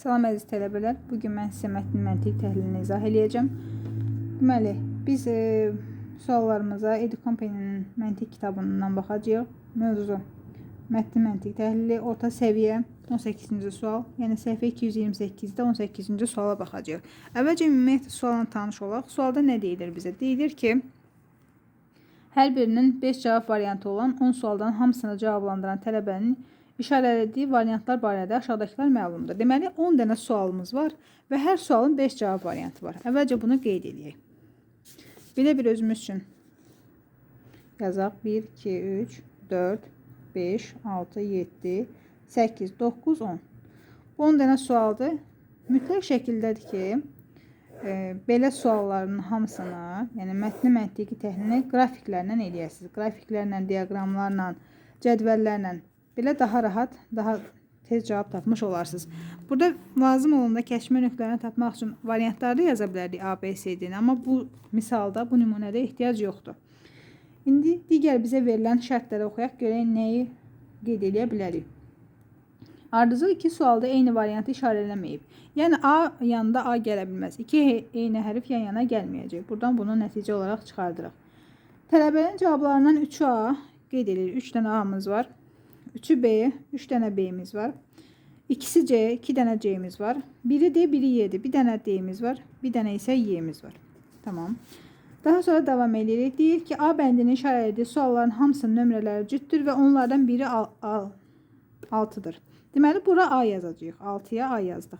Salam əziz tələbələr. Bu gün mən sizə mətnin məntiq təhlilini izah eləyəcəm. Deməli, biz e, suallarımıza Educompany'nin məntiq kitabından baxacağıq. Mövzu mətnin məntiq təhlili, orta səviyyə 18-ci sual, yəni səhifə 228-də 18-ci suala baxacağıq. Əvvəlcə ümumiyyətlə sualla tanış olaq. Sualda nə deyilir bizə? Deyilir ki, hər birinin 5 cavab variantı olan 10 sualdan hamısını cavablandıran tələbənin İşarələdiyi variantlar barədə aşağıdakılar məlumdur. Deməli, 10 dənə sualımız var və hər sualın 5 cavab variantı var. Əvvəlcə bunu qeyd edək. Belə bir özümüz üçün yazaq. 1, 2, 3, 4, 5, 6, 7, 8, 9, 10. Bu 10 dənə sualdır. Mütləq şəkildədir ki, e, belə sualların hamısını, yəni mətni məntiqi təhlilini qrafiklərlə eləyəsiniz. Qrafiklərlə, diaqramlarla, cədvəllərlə belə daha rahat, daha tez cavab tapmış olarsınız. Burada lazım olanda kəşfə nöqtələrini tapmaq üçün variantları yaza bilərdik A, B, C, D-ni, amma bu misalda, bu nümunədə ehtiyac yoxdur. İndi digər bizə verilən şərtləri oxuyaq, görək nəyi qeyd edə bilərik. Ardıcıl iki sualda eyni variantı işarələməyib. Yəni A yanında A gələ bilməz. İki eyni hərf yan yana gəlməyəcək. Buradan bunu nəticə olaraq çıxardırıq. Tələbənin cavablarından 3 A qeyd edilir. 3 dənə A-mız var. 3'ü B, 3 tane B'miz var. İkisi C, 2 tane C'miz var. Biri D, biri Y'dir. Bir tane D'miz var. Bir tane ise Y'miz var. Tamam. Daha sonra devam edirik. Deyir ki, A bəndinin işarələdiyi sualların hamısının nömrələri cütdür və onlardan biri 6-dır. Deməli, bura A yazacağıq. 6-ya A yazdıq.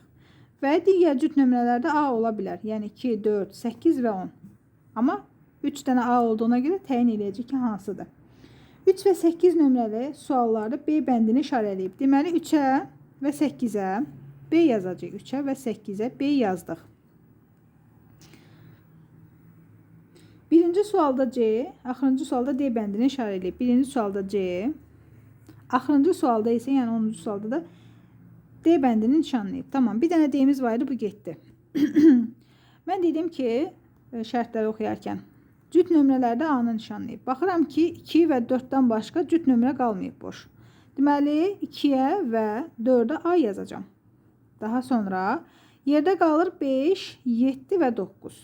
Və digər cüt nömrələrdə A ola bilər. Yəni 2, 4, 8 və 10. Amma 3 dənə A olduğuna görə təyin edəcək ki, hansıdır. 3 və 8 nömrəli suallarda B bəndini işarələyib. Deməli 3-ə və 8-ə B yazacağıq. 3-ə və 8-ə B yazdıq. Birinci sualda C, axırıncı sualda D bəndini işarələyib. Birinci sualda C, axırıncı sualda isə, yəni 10-cu sualda da D bəndini nişanlayıb. Tamam, bir dənə D-miz var idi, bu getdi. Mən dedim ki, e, şərtləri oxuyarkən Cüt nömrələrdə A-nı nişanlayıb. Baxıram ki, 2 və 4-dən başqa cüt nömrə qalmayıb boş. Deməli, 2-yə və 4-ə A yazacağam. Daha sonra yerdə qalır 5, 7 və 9.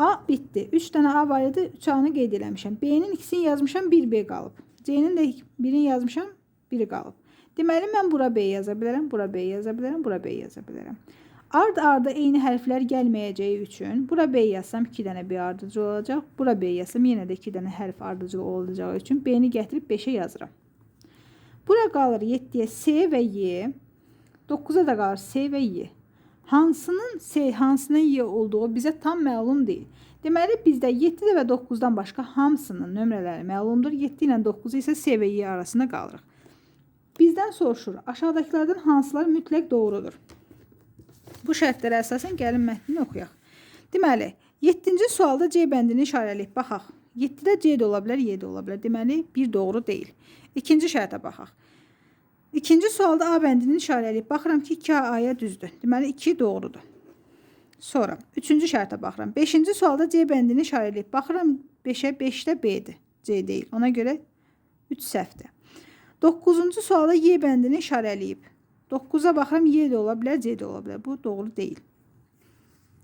A bitdi. 3 dənə A var idi, 3 A-nı qeyd eləmişəm. B-nin ikisini yazmışam, 1B qalıb. C-nin də birini yazmışam, biri qalıb. Deməli, mən bura B yaza bilərəm, bura B yaza bilərəm, bura B yaza bilərəm. Ard-arda eyni hərflər gəlməyəcəyi üçün bura B yazsam 2 dənə B ardıcıl olacaq. Bura B yazsam yenə də 2 dənə hərf ardıcıl olacağı üçün B-ni gətirib 5-ə yazıram. Bura qalır 7-yə S və Y. 9-a da qalır S və Y. Hansının S, hansının Y olduğu bizə tam məlum deyil. Deməli bizdə 7 və 9-dan başqa hamısının nömrələri məlumdur. 7 ilə 9 isə S və Y arasında qalırıq. Bizdən soruşur, aşağıdakılardan hansılar mütləq doğrudur? Bu şərtlərə əsasən gəlin mətnini oxuyaq. Deməli, 7-ci sualda C bəndini işarələyib baxaq. 7-də C də ola bilər, Y də ola bilər. Deməli, bir doğru deyil. İkinci şərtə baxaq. İkinci sualda A bəndini işarələyib baxıram ki, 2A A-ya düzdür. Deməli, 2 doğrudur. Sonra, üçüncü şərtə baxıram. Beşinci sualda C bəndini işarələyib baxıram 5-ə 5-də B-dir. C deyil. Ona görə 3 səhvdir. 9-cu sualda Y bəndini işarələyib. 9'a baxıram Y də ola bilər, C də ola bilər. Bu doğru deyil.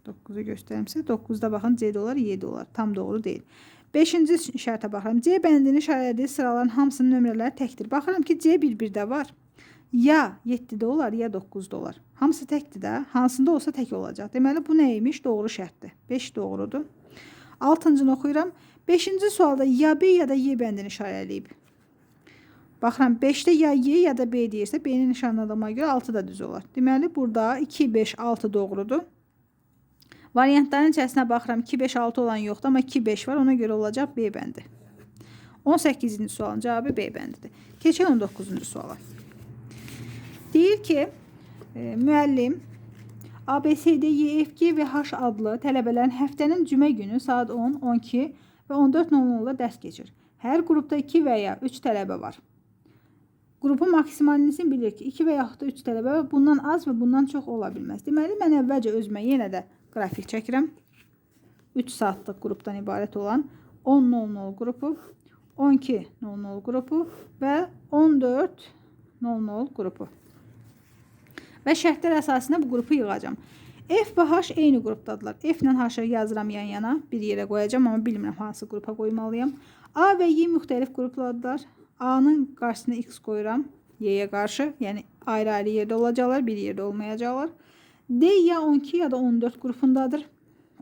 9-u göstərimsə 9-da baxın C də olar, Y də olar. Tam doğru deyil. 5-ci şərtə baxıram. C bəndini işarələdiyi sıraların hamısının nömrələri təkdir. Baxıram ki, C bir-birdə var. Ya 7-də olar, ya 9-da olar. Hamısı təkdir də. Hansında olsa tək olacaq. Deməli bu nə imiş? Doğru şərtdir. 5 doğrudur. 6-cını oxuyuram. 5-ci sualda ya B ya da Y bəndini işarələyib. Baxıram 5-də ya Y ya da B deyirsə, B-ni nişanladığıma görə 6 da düz olar. Deməli burada 2, 5, 6 doğrudur. Variantların içərisinə baxıram 2, 5, 6 olan yoxdur, amma 2, 5 var. Ona görə olacaq B bəndi. 18-ci sualın cavabı B bəndidir. Keçək 19-cu suala. Deyir ki, e, müəllim ABCD, YFG və H adlı tələbələrin həftənin cümə günü saat 10, 12 və 14.00-da dərs keçir. Hər qrupda 2 və ya 3 tələbə var. Qrupun maksimalini bilir ki, 2 və yaxud da 3 tələbə bundan az və bundan çox ola bilməz. Deməli, mən əvvəlcə özümə yenə də qrafik çəkirəm. 3 saatlıq qrupdan ibarət olan 10.00 qrupu, 12.00 qrupu və 14.00 qrupu. və şərtlər əsasında bu qrupu yığacağam. F və H eyni qrupdadılar. F ilə H-ı yazıram yan-yana, bir yerə qoyacağam, amma bilmirəm hansı qrupa qoymalıyam. A və Y müxtəlif qruplardılar. A-nın qarşısına X qoyuram, Y-yə qarşı, yəni ayrı-ayrı yerdə olacaqlar, bir yerdə olmayacaqlar. D ya 12 ya da 14 qrupundadır.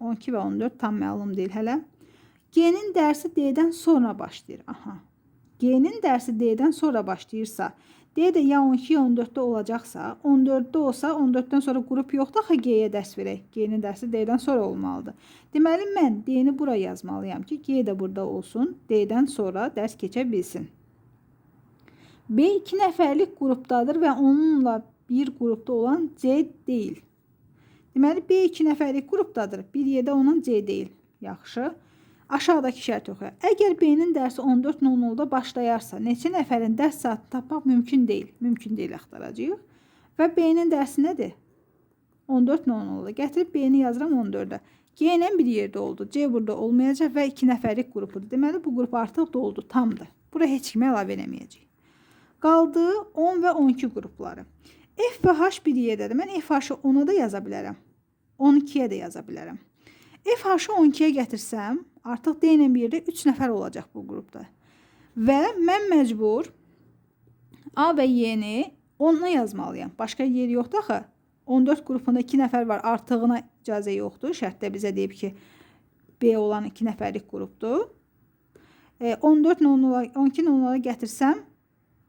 12 və 14 tam məlum deyil hələ. G-nin dərsi D-dən sonra başlayır. Aha. G-nin dərsi D-dən sonra başlayırsa, D də ya 12 ya 14-də olacaqsa, 14-də olsa 14-dən sonra qrup yoxdur, axı G-yə dərs verək. G-nin dərsi D-dən sonra olmalıdır. Deməli mən D-ni bura yazmalıyam ki, G də burada olsun, D-dən sonra dərs keçə bilsin. B 2 nəfərlik qrupdadır və onunla bir qrupda olan C deyil. Deməli B 2 nəfərlik qrupdadır. Bir yerdə onun C deyil. Yaxşı. Aşağıdakı şərt oxuyaq. Əgər B-nin dərsi 14.00-da başlayarsa, neçə nəfərin dərs saatını tapmaq mümkün deyil. Mümkün deyil axtaracağıq. Və B-nin dərsi nədir? 14.00-da. Gətirib B-ni yazıram 14-də. G ilə bir yerdə oldu. C burada olmayacaq və 2 nəfərlik qrupudur. Deməli bu qrup artıq doldu, tamdır. Bura heç kimi əlavə eləməyəcəyik. Qaldı 10 və 12 qrupları. F və H bir yerdədir. Mən F H-ı 10-a da yaza bilərəm. 12-yə də yaza bilərəm. F H-ı 12-yə gətirsəm, artıq D ilə bir yerdə 3 nəfər olacaq bu qrupda. Və mən məcbur A və Y-ni 10-a yazmalıyam. Başqa yer yoxdur axı. 14 qrupunda 2 nəfər var, artığına icazə yoxdur. Şərtdə bizə deyib ki, B olan 2 nəfərlik qrupdur. E, 14 nollara, 12 nollara gətirsəm,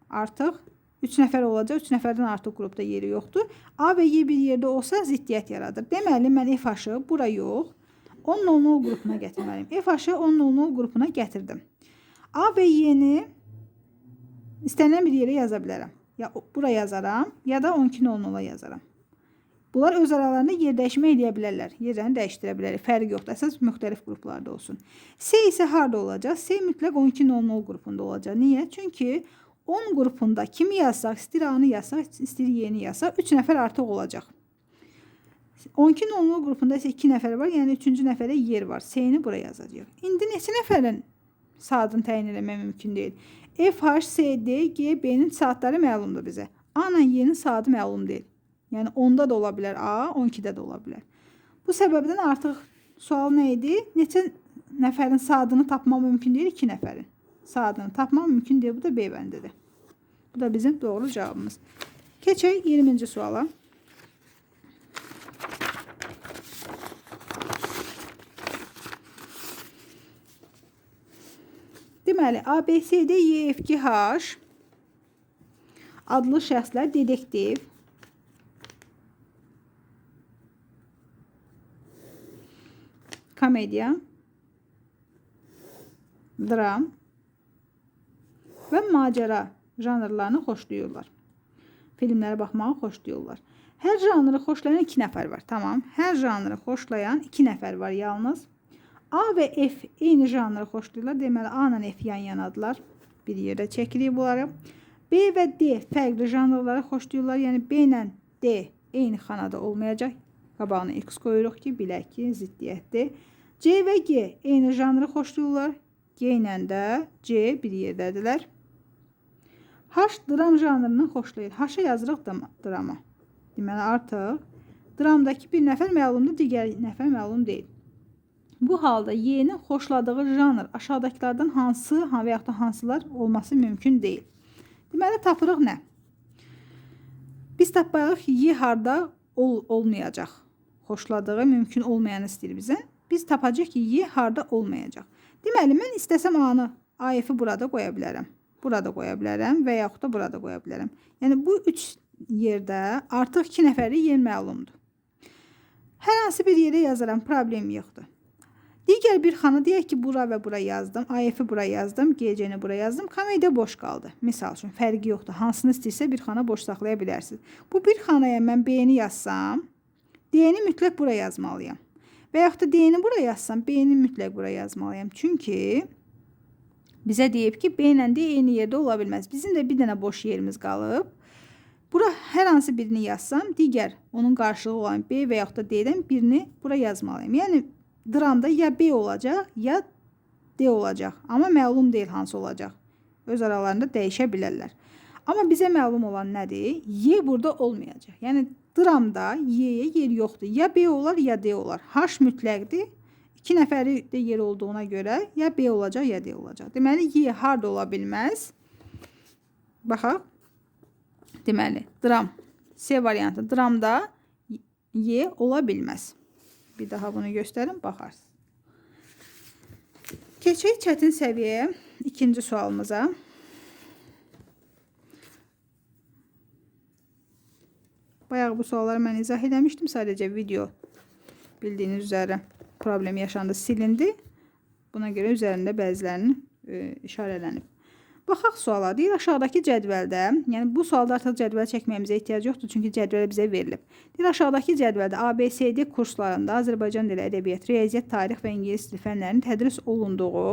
artıq 3 nəfər olacaq. 3 nəfərdən artıq qrupda yeri yoxdur. A və Y bir yerdə olsa ziddiyyət yaradır. Deməli, mən F H-ı bura yox, 10 0 qrupuna gətirməliyim. F H-ı 10 0 qrupuna gətirdim. A və Y-ni istənilən bir yerə yaza bilərəm. Ya bura yazaram, ya da 12 0 yazaram. Bunlar öz aralarında yer dəyişmə edə bilərlər. Yerlərini dəyişdirə bilərik. Fərqi yoxdur. Əsas müxtəlif qruplarda olsun. C isə harda olacaq? C mütləq 12 0 qrupunda olacaq. Niyə? Çünki 10 qrupunda kimi yazsaq, istir A-nı yazsaq, istir Y-ni yazsaq 3 nəfər artıq olacaq. 12 0 qrupunda isə 2 nəfər var, yəni 3-cü nəfərə yer var. C-ni bura yazacağıq. İndi neçə nəfərin saatını təyin etmək mümkün deyil. F, H, C, D, G, B-nin saatları məlumdur bizə. A ilə Y-nin saatı məlum deyil. Yəni 10-da da ola bilər A, 12-də də ola bilər. Bu səbəbdən artıq sual nə idi? Neçə nəfərin saatını tapmaq mümkün deyil? 2 nəfərin saatını tapmaq mümkün deyil. Bu da B. Bu da bizim doğru cavabımız. Keçək 20-ci suala. Deməli, ABCD YFGH adlı şəxslər dedektiv, komediya, dram və macəra janrlarını xoşlayırlar. Filmlərə baxmağı xoşlayırlar. Hər janrı xoşlayan 2 nəfər var. Tamam. Hər janrı xoşlayan 2 nəfər var yalnız. A və F eyni janrı xoşlayırlar. Deməli A ilə F yan yanadılar. Bir yerdə çəkirik bunları. B və D fərqli janrları xoşlayırlar. Yəni B ilə D eyni xanada olmayacaq. Qabağına X qoyuruq ki, bilək ki, ziddiyyətdir. C və G eyni janrı xoşlayırlar. G ilə də C bir yerdədirlər. H dram janrından xoşlayır. H-ı yazırıq drama. Deməli artıq dramdakı bir nəfər məlumdur, digər nəfər məlum deyil. Bu halda Y-nin xoşladığı janr aşağıdakılardan hansı və yaxud da hansılar olması mümkün deyil. Deməli tapırıq nə? Biz tapayıq Y harda ol olmayacaq. Xoşladığı mümkün olmayanı istəyir bizə. Biz tapacağıq ki, Y harda olmayacaq. Deməli mən istəsəm A-nı, AF-i burada qoya bilərəm. Burada qoya bilərəm və yaxud da burada qoya bilərəm. Yəni bu 3 yerdə artıq 2 nəfərlik yer məlumdur. Hər hansı bir yerə yazaram, problem yoxdur. Digər bir xana deyək ki, bura və bura yazdım. AF-i bura yazdım, GC-ni bura yazdım. Komediya boş qaldı. Misal üçün fərqi yoxdur. Hansını istəyirsə bir xana boş saxlaya bilərsiniz. Bu bir xanaya mən B-ni yazsam, D-ni mütləq bura yazmalıyam. Və yaxud da D-ni bura yazsam, B-ni mütləq bura yazmalıyam. Çünki bizə deyib ki, B ilə D eyni yerdə ola bilməz. Bizim də bir dənə boş yerimiz qalıb. Bura hər hansı birini yazsam, digər onun qarşılığı olan B və yaxud da D-dən birini bura yazmalıyam. Yəni dramda ya B olacaq, ya D olacaq. Amma məlum deyil hansı olacaq. Öz aralarında dəyişə bilərlər. Amma bizə məlum olan nədir? Y burada olmayacaq. Yəni dramda Y-yə yer yoxdur. Ya B olar, ya D olar. H mütləqdir. 2 nəfəri də yer olduğuna görə ya B olacaq, ya D olacaq. Deməli Y harda ola bilməz? Baxaq. Deməli, dram C variantı dramda Y ola bilməz. Bir daha bunu göstərim, baxarsınız. Keçək çətin səviyyəyə, ikinci sualımıza. Bayağı bu sualları mən izah eləmişdim. Sadəcə video bildiyiniz üzərə problem yaşandı, silindi. Buna görə üzərində bəzilərinin e, işarələnib. Baxaq suala. Deyir aşağıdakı cədvəldə, yəni bu sualda artıq cədvəl çəkməyimizə ehtiyac yoxdur, çünki cədvəl bizə verilib. Deyir aşağıdakı cədvəldə ABCD kurslarında Azərbaycan dili, ədəbiyyat, riyaziyyat, tarix və ingilis dili fənlərinin tədris olunduğu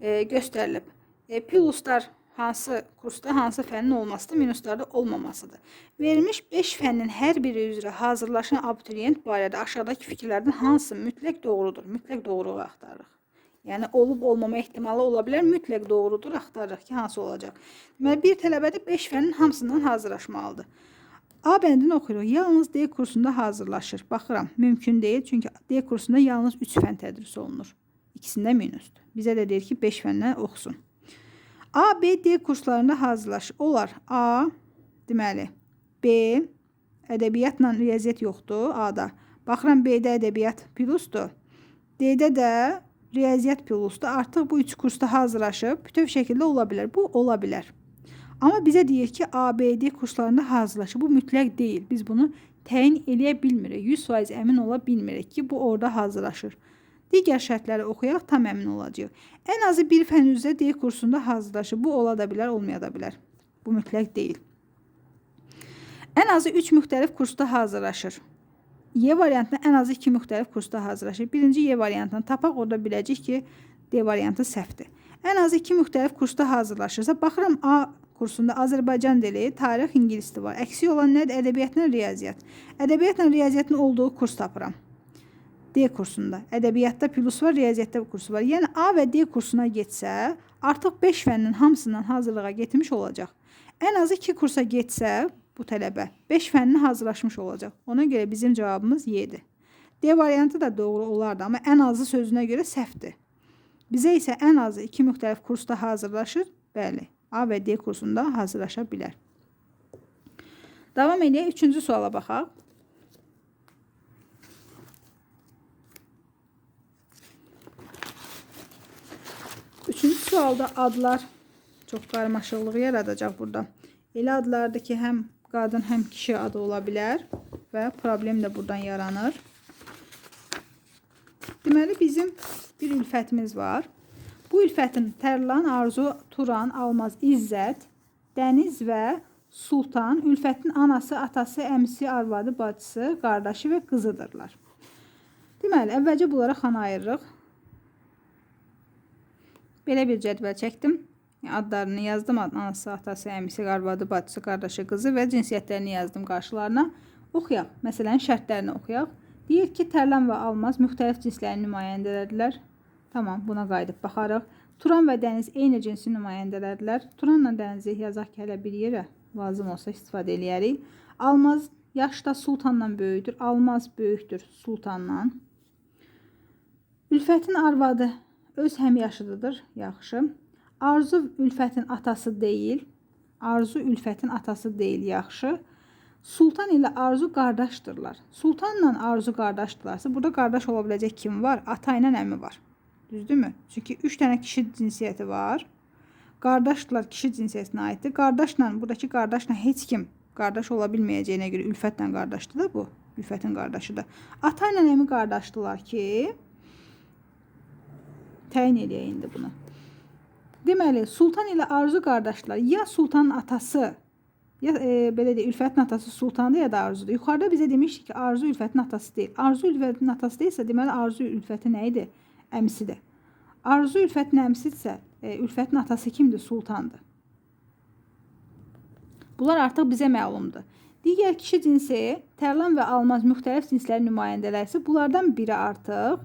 e, göstərilib. E, pluslar hansı kursda hansı fənin olmasıdır, minuslarda olmamasıdır. Verilmiş 5 fənnin hər biri üzrə hazırlaşan abituriyent barədə aşağıdakı fikirlərdən hansı mütləq doğrudur? Mütləq doğruluğu axtarırıq. Yəni olub olmama ehtimalı ola bilər. Mütləq doğrudur, axtarırıq ki, hansı olacaq. Deməli bir tələbədə 5 fənin hamısından hazırlaşmalıdır. A bəndini oxuyuruq. Yalnız D kursunda hazırlaşır. Baxıram, mümkün deyil, çünki D kursunda yalnız 3 fən tədris olunur. İkisində minusdur. Bizə də deyir ki, 5 fəndən oxusun. A, B, D kurslarında hazırlaşır. Olar A, deməli, B, ədəbiyyatla riyaziyyat yoxdur A-da. Baxıram B-də ədəbiyyat plusdur. D-də də riyaziyyat plusdur. Artıq bu üç kursda hazırlaşıb bütöv şəkildə ola bilər. Bu ola bilər. Amma bizə deyir ki, A, B, D kurslarında hazırlaşır. Bu mütləq deyil. Biz bunu təyin eləyə bilmirik. 100% əmin ola bilmirik ki, bu orada hazırlaşır. Digər şərtləri oxuyaraq tam əmin olacağıq. Ən azı bir fən üzrə D kursunda hazırlaşır. Bu ola da bilər, olmaya da bilər. Bu mütləq deyil. Ən azı 3 müxtəlif kursda hazırlaşır. Y variantına ən azı 2 müxtəlif kursda hazırlaşır. Birinci Y variantını tapaq, orada biləcək ki, D variantı səhvdir. Ən azı 2 müxtəlif kursda hazırlaşırsa, baxıram A kursunda Azərbaycan dili, tarix, ingilis dili var. Əksik olan nədir? Ədəbiyyatla riyaziyyat. Ədəbiyyatla riyaziyyatın olduğu kurs tapıram. D kursunda. Ədəbiyyatda plus var, riyaziyyatda kursu var. Yəni A və D kursuna getsə, artıq 5 fənnin hamısından hazırlığa getmiş olacaq. Ən azı 2 kursa getsə bu tələbə 5 fənnin hazırlaşmış olacaq. Ona görə bizim cavabımız Y-dir. D variantı da doğru olardı, amma ən azı sözünə görə səhvdir. Bizə isə ən azı 2 müxtəlif kursda hazırlaşır. Bəli, A və D kursunda hazırlaşa bilər. Davam edək, üçüncü suala baxaq. Sualda adlar çok karmaşıqlıq yaradacaq burada. Elə adlardır ki, həm qadın, həm kişi adı ola bilər və problem də buradan yaranır. Deməli, bizim bir ülfətimiz var. Bu ülfətin Tərlan, Arzu, Turan, Almaz, İzzət, Dəniz və Sultan ülfətin anası, atası, əmisi, arvadı, bacısı, qardaşı və qızıdırlar. Deməli, əvvəlcə bunlara xana ayırırıq. Belə bir cədvəl çəkdim. Adlarını yazdım. Anası, atası, əmisi, arvadı, bacısı, qardaşı, qızı və cinsiyyətlərini yazdım qarşılarına. Oxuyaq. Məsələn, şərtlərini oxuyaq. Deyir ki, tərlan və almaz müxtəlif cinslərin nümayəndələrdirlər. Tamam, buna qayıdıb baxarıq. Turan və dəniz eyni cinsin nümayəndələrdirlər. Turanla dənizi yazaq ki, hələ bir yerə lazım olsa istifadə eləyərik. Almaz yaşda sultanla böyükdür. Almaz böyükdür sultanla. Ülfətin arvadı öz həmyaşıdıdır, yaxşı. Arzu Ülfətin atası deyil. Arzu Ülfətin atası deyil, yaxşı. Sultan ilə Arzu qardaşdırlar. Sultanla Arzu qardaşdırlarsa, burada qardaş ola biləcək kim var? Ata ilə əmi var. Düzdürmü? Çünki 3 dənə kişi cinsiyyəti var. Qardaşdırlar kişi cinsiyyətinə aiddir. Qardaşla, buradakı qardaşla heç kim qardaş ola bilməyəcəyinə görə ülfətlə qardaşdır da bu. Ülfətin qardaşıdır. Ata ilə əmi qardaşdılar ki, təyin eləyək indi bunu. Deməli, Sultan ilə Arzu qardaşlar ya Sultanın atası, ya e, belə deyə Ülfətin atası Sultandır ya da Arzudur. Yuxarıda bizə demişdik ki, Arzu Ülfətin atası deyil. Arzu Ülfətin atası deyilsə, deməli Arzu Ülfətin nə idi? Əmisidir. Arzu Ülfətin əmisidirsə, e, Ülfətin atası kimdir? Sultandır. Bunlar artıq bizə məlumdur. Digər kişi cinsi, Tərlan və Almaz müxtəlif cinslərin nümayəndələri bunlardan biri artıq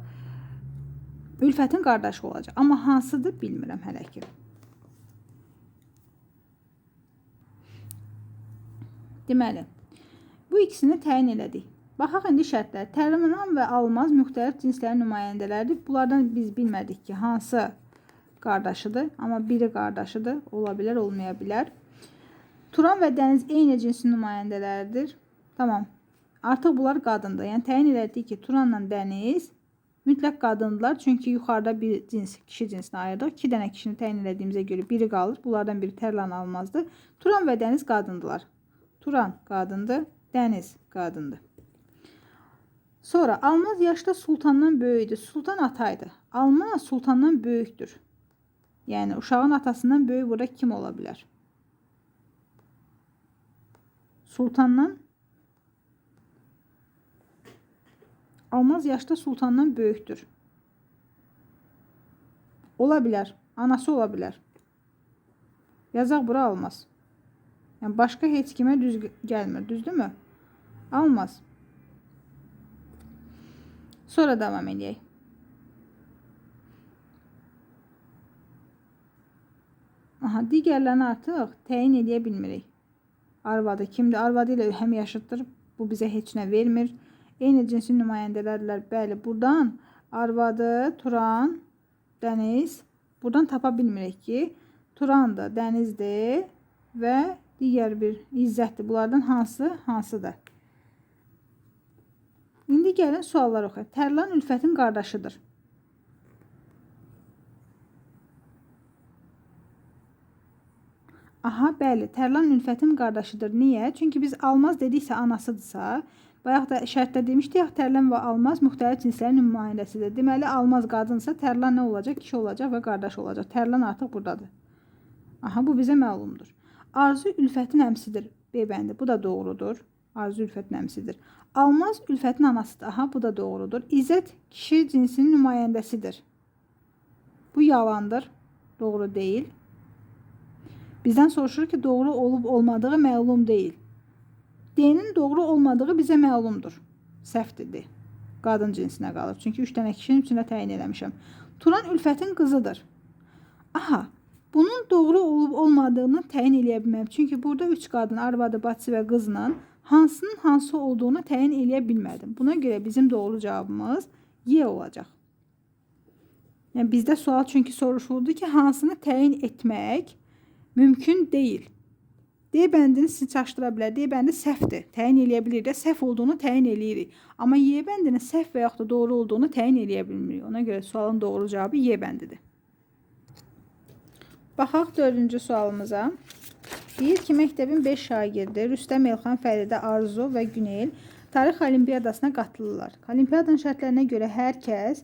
Ülfətin qardaşı olacaq. Amma hansıdır bilmirəm hələ ki. Deməli, bu ikisini təyin elədik. Baxaq indi şərtlər. Tərəvənan və almaz müxtəlif cinslərin nümayəndələridir. Bunlardan biz bilmədik ki, hansı qardaşıdır, amma biri qardaşıdır, ola bilər, olmaya bilər. Turan və dəniz eyni cinsin nümayəndələridir. Tamam. Artıq bunlar qadındır. Yəni təyin elədik ki, Turanla dəniz mütləq qadındılar. Çünki yuxarıda bir cins, kişi cinsinə ayırdıq. 2 dənə kişini təyin elədiyimizə görə biri qalır. Bunlardan biri Tərlan almazdır. Turan və dəniz qadındılar. Turan qadındır, dəniz qadındır. Sonra Almaz yaşda sultandan böyükdür. Sultan ataydı. Almaz sultandan böyükdür. Yəni uşağın atasından böyük burada kim ola bilər? Sultandan Almaz yaşda sultandan böyükdür. Ola bilər. Anası ola bilər. Yazaq bura almaz. Yəni başqa heç kimə düz gəlmir, düzdürmü? Almaz. Sonra davam edək. Aha, digərlərini artıq təyin edə bilmirik. Arvadı kimdir? Arvadı ilə həm yaşıddır. Bu bizə heç nə vermir. Eyni cinsin nümayəndələrdirlər. Bəli, buradan arvadı, Turan, Dəniz. Buradan tapa bilmirik ki, Turandır, Dənizdir və digər bir İzzətdir. Bunlardan hansı hansıdır? İndi gəlin suallar oxuyaq. Tərlan Ülfətin qardaşıdır. Aha, bəli, Tərlan Ülfətin qardaşıdır. Niyə? Çünki biz Almaz dediksə anasıdırsa, bayaq da şərtdə demişdik, ya, Tərlan və Almaz müxtəlif cinslərin nümayəndəsidir. Deməli, Almaz qadınsa, Tərlan nə olacaq? Kişi olacaq və qardaş olacaq. Tərlan artıq buradadır. Aha, bu bizə məlumdur. Arzu Ülfətin əmsidir. B bəndi. Bu da doğrudur. Arzu Ülfətin əmsidir. Almaz Ülfətin anasıdır. Aha, bu da doğrudur. İzzət kişi cinsinin nümayəndəsidir. Bu yalandır. Doğru deyil. Bizdən soruşur ki, doğru olub olmadığı məlum deyil. D-nin doğru olmadığı bizə məlumdur. Səhvdir. Qadın cinsinə qalır. Çünki 3 dənə kişinin içində təyin eləmişəm. Turan Ülfətin qızıdır. Aha, bunun doğru olub olmadığını təyin eləyə bilməm. Çünki burada 3 qadın, arvadı, bacısı və qızla hansının hansı olduğunu təyin eləyə bilmədim. Buna görə bizim doğru cavabımız Y olacaq. Yəni bizdə sual çünki soruşuldu ki, hansını təyin etmək mümkün deyil. D bəndini sizi çaşdıra bilər. D bəndi səhvdir. Təyin eləyə bilir də səhv olduğunu təyin eləyirik. Amma Y bəndinin səhv və yaxud da doğru olduğunu təyin eləyə bilmirik. Ona görə sualın doğru cavabı Y bəndidir. Baxaq dördüncü sualımıza. Deyir ki, məktəbin 5 şagirdi Rüstəm Elxan, Fəridə Arzu və Günel tarix olimpiyadasına qatılırlar. Olimpiyadanın şərtlərinə görə hər kəs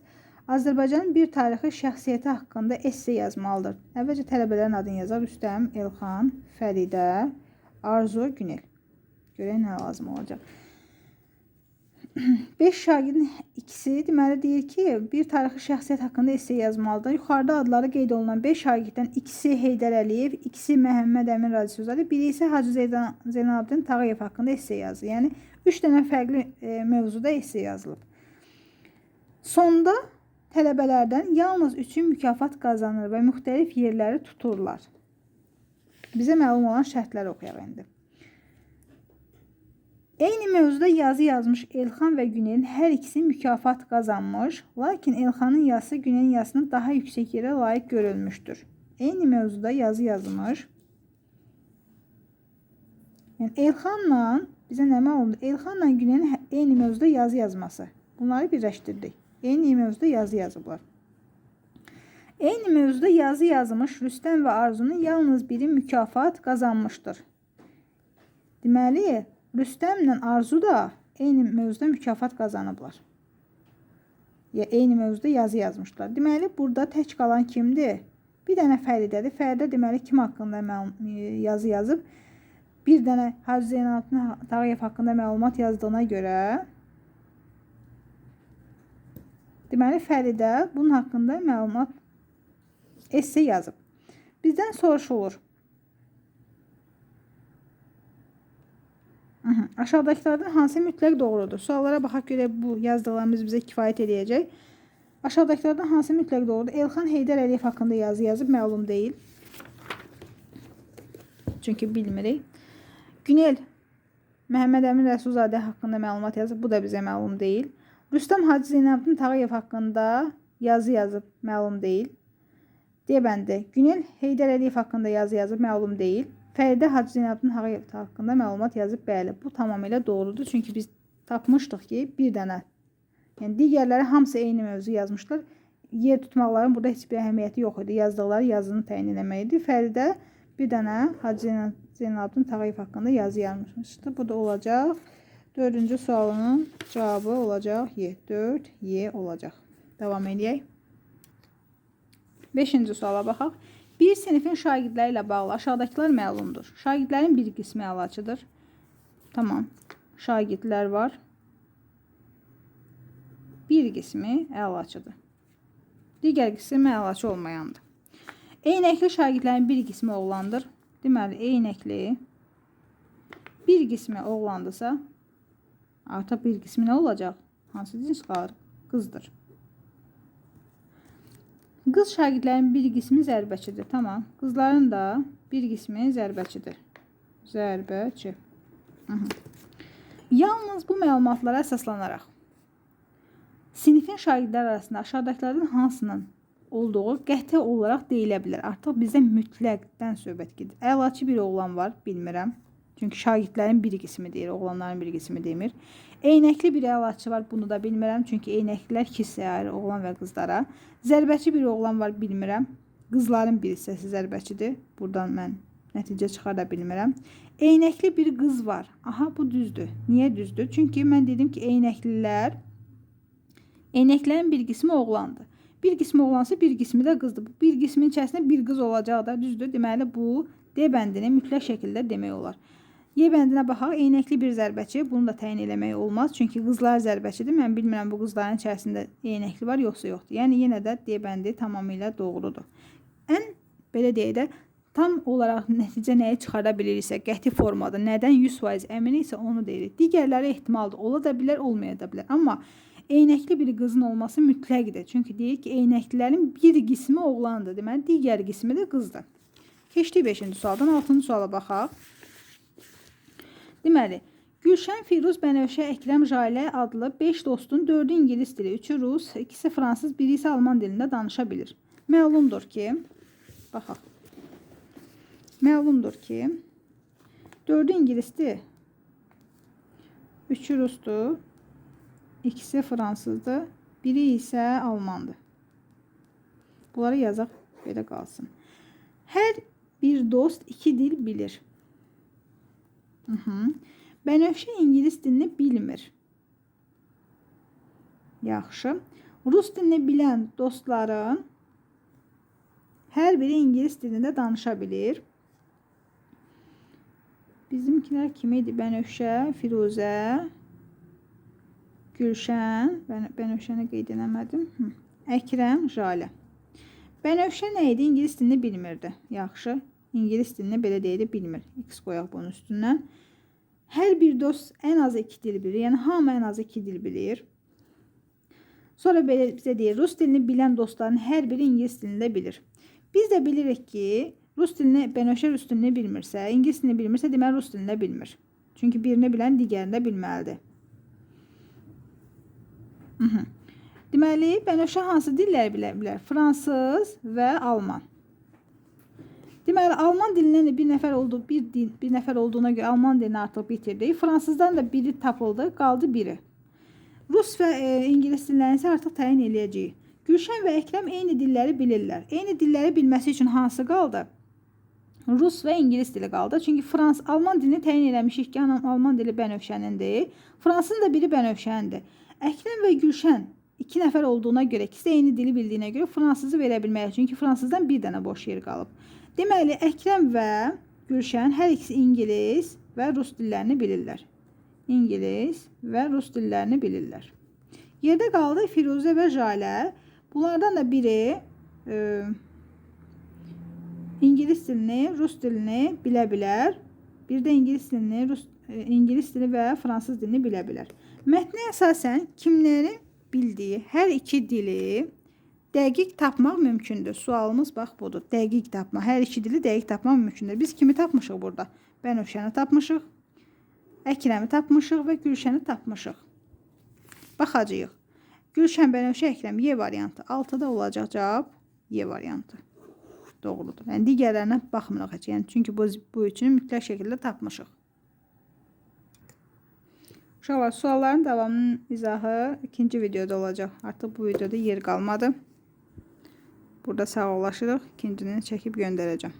Azərbaycanın bir tarixi şəxsiyyəti haqqında esse yazmalıdır. Əvvəlcə tələbələrin adını yazar. Rüstəm, Elxan, Fəridə, Arzu, Günel. Görək nə lazım olacaq. 5 şagirdin ikisi deməli deyir ki, bir tarixi şəxsiyyət haqqında esse yazmalıdır. Yuxarıda adları qeyd olunan 5 şagirddən ikisi Heydər Əliyev, ikisi Məhəmməd Əmin Radisozade, biri isə Hacı Zeynalabdin Tağıyev haqqında esse yazır. Yəni 3 dənə fərqli e, mövzuda esse yazılıb. Sonda tələbələrdən yalnız üçün mükafat qazanır və müxtəlif yerləri tuturlar. Bizə məlum olan şərtləri oxuyaq indi. Eyni mövzuda yazı yazmış Elxan və Günelin hər ikisi mükafat qazanmış, lakin Elxanın yazısı Günelin yazısına daha yüksək yerə layiq görülmüşdür. Eyni mövzuda yazı yazmış. Yəni Elxanla bizə nə məlumdur? Elxanla Günelin hə- eyni mövzuda yazı yazması. Bunları birləşdirdik. Eyni mövzuda yazı yazıblar. Eyni mövzuda yazı yazmış Rüstəm və Arzunun yalnız biri mükafat qazanmışdır. Deməli, Rüstəmlə Arzu da eyni mövzuda mükafat qazanıblar. Ya eyni mövzuda yazı yazmışlar. Deməli, burada tək qalan kimdir? Bir dənə Fəridədir. Fəridə deməli kim haqqında e, yazı yazıb? Bir dənə Hacı Zeynalabdin Tağıyev haqqında məlumat yazdığına görə Deməli, Fəridə bunun haqqında məlumat esse yazıb. Bizdən soruşulur. Aşağıdakılardan hansı mütləq doğrudur? Suallara baxaq görək bu yazdıqlarımız bizə kifayət edəcək. Aşağıdakılardan hansı mütləq doğrudur? Elxan Heydər Əliyev haqqında yazı yazıb, məlum deyil. Çünki bilmirik. Günel Məhəmməd Əmin Rəsulzadə haqqında məlumat yazıb. Bu da bizə məlum deyil. Rüstəm Hacı Zeynəbdin Tağıyev haqqında yazı yazıb. Məlum deyil. Debəndi. Günel Heydər Əliyev haqqında yazı yazıb. Məlum deyil. Fəridə Hacı Zeynəbdin Tağıyev haqqında məlumat yazıb. Bəli, bu tamamilə doğrudur. Çünki biz tapmışdıq ki, bir dənə Yəni digərləri hamısı eyni mövzu yazmışlar. Yer tutmaqların burada heç bir əhəmiyyəti yox idi. Yazdıqları yazını təyin eləmək idi. Fəridə bir dənə Hacı Zeynalabdin Tağıyev haqqında yazı yazmışdı. Bu da olacaq. Dördüncü sualının cavabı olacaq Y. 4 Y olacaq. Davam edək. Beşinci suala baxaq. Bir sinifin şagirdləri ilə bağlı aşağıdakılar məlumdur. Şagirdlərin bir qismi əlaçıdır. Tamam. Şagirdlər var. Bir qismi əlaçıdır. Digər qismi əlaçı olmayandır. Eynəkli şagirdlərin bir qismi oğlandır. Deməli, eynəkli bir qismi oğlandısa, artıq bir qismi nə olacaq? Hansı cins qalır? Qızdır. Qız şagirdlərin bir qismi zərbəçidir. Tamam. Qızların da bir qismi zərbəçidir. Zərbəçi. Hı -hı. Yalnız bu məlumatlara əsaslanaraq sinifin şagirdlər arasında aşağıdakılardan hansının olduğu qəti olaraq deyilə bilər. Artıq bizə mütləqdən söhbət gedir. Əlaçı bir oğlan var, bilmirəm. Çünki şagirdlərin bir qismi deyir, oğlanların bir qismi demir. Eynəkli bir əlaçı var, bunu da bilmirəm. Çünki eynəklilər iki hissəyə ayrı, oğlan və qızlara. Zərbəçi bir oğlan var, bilmirəm. Qızların bir hissəsi zərbəçidir. Buradan mən nəticə çıxarda bilmirəm. Eynəkli bir qız var. Aha, bu düzdür. Niyə düzdür? Çünki mən dedim ki, eynəklilər Eynəklərin bir qismi oğlandır. Bir qismi oğlansa bir qismi də qızdır. Bir qismin içərisində bir qız olacaq da düzdür. Deməli bu D bəndini mütləq şəkildə demək olar. Y bəndinə baxaq. Eynəkli bir zərbəçi. Bunu da təyin eləmək olmaz. Çünki qızlar zərbəçidir. Mən bilmirəm bu qızların içərisində eynəkli var yoxsa yoxdur. Yəni yenə də D bəndi tamamilə doğrudur. Ən belə deyək də tam olaraq nəticə nəyi çıxara biliriksə, qəti formada, nədən 100% əmin isə onu deyirik. Digərləri ehtimaldır. Ola da bilər, olmaya da bilər. Amma eynəkli bir qızın olması mütləqdir. Çünki deyir ki, eynəklilərin bir qismi oğlandır. Deməli, digər qismi də qızdır. Keçdik 5-ci sualdan 6-cı suala baxaq. Deməli, Gülşən, Firuz, Bənövşə, Əkrəm, Jalə adlı 5 dostun 4-ü ingilis dili, 3-ü rus, 2-si fransız, biri isə alman dilində danışa bilir. Məlumdur ki, baxaq. Məlumdur ki, 4-ü ingilisdir, 3-ü rusdur, İkisi fransızdır, biri isə almandır. Bunları yazaq, belə qalsın. Hər bir dost iki dil bilir. Hı -hı. Bənövşə ingilis dilini bilmir. Yaxşı. Rus dilini bilən dostların hər biri ingilis dilində danışa bilir. Bizimkilər kim idi? Bənövşə, Firuzə, Gülşən, Bənövşəni qeyd eləmədim. Hı. Əkrəm, Jalə. Bənövşə nə idi? İngilis dilini bilmirdi. Yaxşı. İngilis dilini belə deyildi, bilmir. X qoyaq bunun üstündən. Hər bir dost ən az iki dil bilir. Yəni hamı ən az iki dil bilir. Sonra belə bizə deyir, rus dilini bilən dostların hər biri ingilis dilini də bilir. Biz də bilirik ki, rus dilini, Bənövşə rus dilini bilmirsə, ingilis dilini bilmirsə, deməli rus dilini də bilmir. Çünki birini bilən digərini də bilməlidir. Hı -hı. Deməli, Bənövşə hansı dilləri bilə bilər? Fransız və alman. Deməli, alman dilindən də bir nəfər oldu, bir dil, bir nəfər olduğuna görə alman dilini artıq bitirdik. Fransızdan da biri tapıldı, qaldı biri. Rus və e, ingilis dillərini isə artıq təyin eləyəcəyik. Gülşən və Əkrəm eyni dilləri bilirlər. Eyni dilləri bilməsi üçün hansı qaldı? Rus və ingilis dili qaldı. Çünki Frans, alman dilini təyin eləmişik ki, alman dili Bənövşənindir. Fransızın da biri Bənövşənindir. Əkrəm və Gülşən iki nəfər olduğuna görə, ikisi eyni dili bildiyinə görə fransızı verə bilməyək. Çünki fransızdan bir dənə boş yer qalıb. Deməli, Əkrəm və Gülşən hər ikisi ingilis və rus dillərini bilirlər. İngilis və rus dillərini bilirlər. Yerdə qaldı Firuzə və Jalə. Bunlardan da biri e, ingilis dilini, rus dilini bilə bilər. Bir də ingilis dilini, rus, e, ingilis dili və fransız dilini bilə bilər. Mətnə əsasən kimlərin bildiyi hər iki dili dəqiq tapmaq mümkündür. Sualımız bax budur. Dəqiq tapma. Hər iki dili dəqiq tapmaq mümkündür. Biz kimi tapmışıq burada? Bənövşəni tapmışıq. Əkrəmi tapmışıq və Gülşəni tapmışıq. Baxacağıq. Gülşən Bənövşə Əkrəm Y variantı. 6-da olacaq cavab Y variantı. Doğrudur. Yəni digərlərinə baxmırıq heç. Yəni çünki bu bu üçünü mütləq şəkildə tapmışıq. Uşaqlar, sualların davamının izahı ikinci videoda olacaq. Artıq bu videoda yer qalmadı. Burada sağollaşırıq. İkincini çəkib göndərəcəm.